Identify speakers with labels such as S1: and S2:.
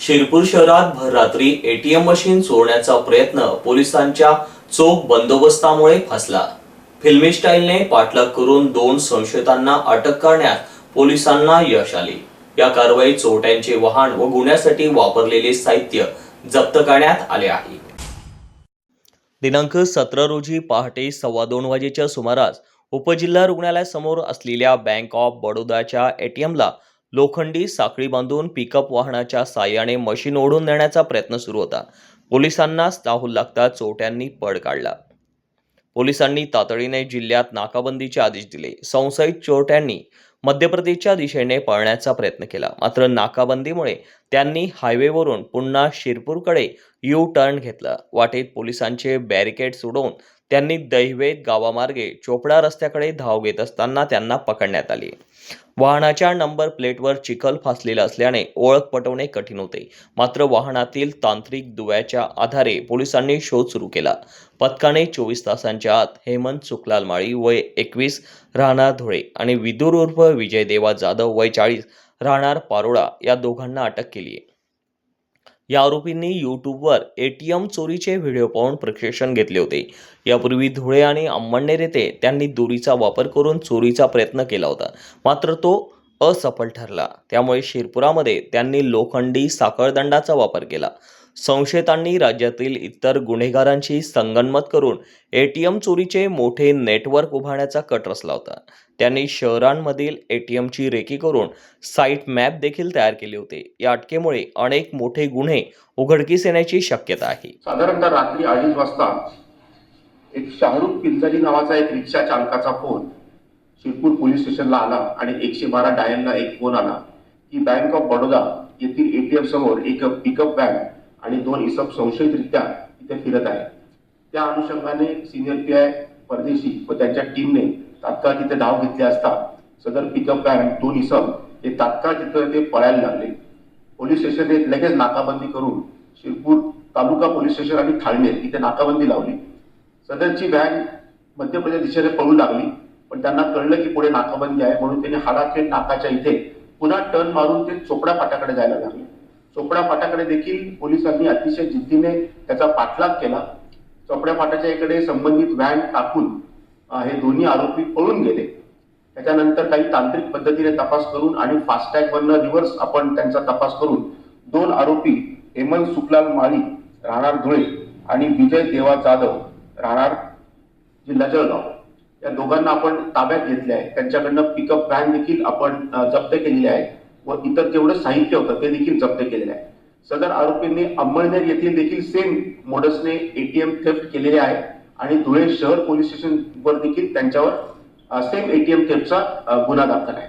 S1: शिरपूर शहरात भर रात्री एटीएम मशीन चोरण्याचा प्रयत्न पोलिसांच्या चोख बंदोबस्तामुळे फसला. फिल्मी स्टाईलने पाठलाग करून दोन संशयितांना अटक करण्यात पोलिसांना यश आले. या कारवाईत चोरट्यांचे वाहन व गुन्ह्यासाठी वापरलेले साहित्य जप्त करण्यात आले आहे. दिनांक सतरा रोजी पहाटे सव्वा दोन वाजेच्या सुमारास उपजिल्हा रुग्णालयासमोर असलेल्या बँक ऑफ बडोदाच्या एटीएमला लोखंडी साखळी बांधून पिकअप वाहनाच्या साह्याने मशीन ओढून नेण्याचा प्रयत्न सुरू होता. पोलिसांनाच चाहूल लागता चोरट्यांनी पळ काढला. पोलिसांनी तातडीने जिल्ह्यात नाकाबंदीचे आदेश दिले. संशयित चोरट्यांनी मध्य प्रदेशच्या दिशेने पळण्याचा प्रयत्न केला. मात्र नाकाबंदीमुळे त्यांनी हायवेवरून पुन्हा शिरपूरकडे यू टर्न घेतला. वाटेत पोलिसांचे बॅरिकेड सोडवून त्यांनी दैवेद गावामार्गे चोपडा रस्त्याकडे धाव घेत असताना त्यांना पकडण्यात आले. वाहनाच्या नंबर प्लेटवर चिखल फासलेला असल्याने ओळख पटवणे कठीण होते. मात्र वाहनातील तांत्रिक दुव्याच्या आधारे पोलिसांनी शोध सुरू केला. पथकाने चोवीस तासांच्या आत हेमंत सुखलाल माळी वय एकवीस राहणार धुळे आणि विदुर उर्फ विजय देवा जाधव वय चाळीस राहणार पारोळा या दोघांना अटक केली आहे. या आरोपींनी यूट्यूबवर एटीएम चोरीचे व्हिडिओ पाहून प्रशिक्षण घेतले होते. यापूर्वी धुळे आणि अंमळनेर येथे त्यांनी दोरीचा वापर करून चोरीचा प्रयत्न केला होता. मात्र तो असफल ठरला. त्यामुळे शिरपुरामध्ये त्यांनी लोखंडी साखळदंडाचा वापर केला. संशयितांनी राज्यातील इतर गुन्हेगारांशी संगनमत करून एटीएम चोरीचे मोठे नेटवर्क उभारण्याचा कट रचला होता. त्यांनी शहरांमधील एटीएमची रेकी करून साईट मॅप देखील तयार केले होते. या अटकेमुळे अनेक मोठे गुन्हे उघडकीस येण्याची शक्यता आहे.
S2: साधारणतः रात्री अडीच वाजता एक शाहरुख पिंजरी नावाचा एक रिक्षा चालकाचा फोन शिरपूर पोलीस स्टेशनला आला आणि एकशे बारा डायलला एक फोन आला की बँक ऑफ बडोदा येथील एटीएम समोर एक पिकअप व्हॅन आणि दोन इसप संशयितरित्या तिथे फिरत आहे त्या अनुषंगाने सिनियर पी आय परदेशी व त्यांच्या टीमने तात्काळ तिथे धाव घेतली असता सदर पिकअप व्हॅन दोन इसम हे तात्काळ तिथं ते पळायला लागले. पोलीस स्टेशन हे लगेच नाकाबंदी करून शिरपूर तालुका पोलीस स्टेशन आणि थाळनेर इथे नाकाबंदी लावली. सदरची व्हॅन मध्य प्रदेश दिशेने पळू लागली पण त्यांना कळलं की पुढे नाकाबंदी आहे म्हणून त्यांनी हाडाखेड नाकाच्या इथे पुन्हा टर्न मारून ते चोपडा फाट्याकडे जायला लागले. चोपडा फाट्याकडे देखील पोलिसांनी अतिशय जिद्दीने त्याचा पाठलाग केला. चोपड्या फाट्याच्या इकडे संबंधित व्हॅन टाकून हे दोन्ही आरोपी पळून गेले. त्याच्यानंतर काही तांत्रिक पद्धतीने तपास करून आणि फास्टॅग वरनं रिव्हर्स आपण त्यांचा तपास करून दोन आरोपी हेमंत सुखलाल माळी राहणार धुळे आणि विजय देवा जाधव राहणार जिल्हा जळगाव. या दोघांना आपण ताब्यात घेतले आहे. त्यांच्याकडनं पिकअप व्हॅन देखील आपण जप्त केलेली आहे व इतर जेवढं साहित्य होतं ते देखील जप्त केलेलं आहे. सदर आरोपींनी अंमळनेर येथील देखील सेम मोडसने एटीएम थेफ्ट केलेले आहे. आणि धुळे शहर पोलीस स्टेशन वर देखील त्यांच्यावर सेम एटीएम थेफ्टचा गुन्हा दाखल आहे.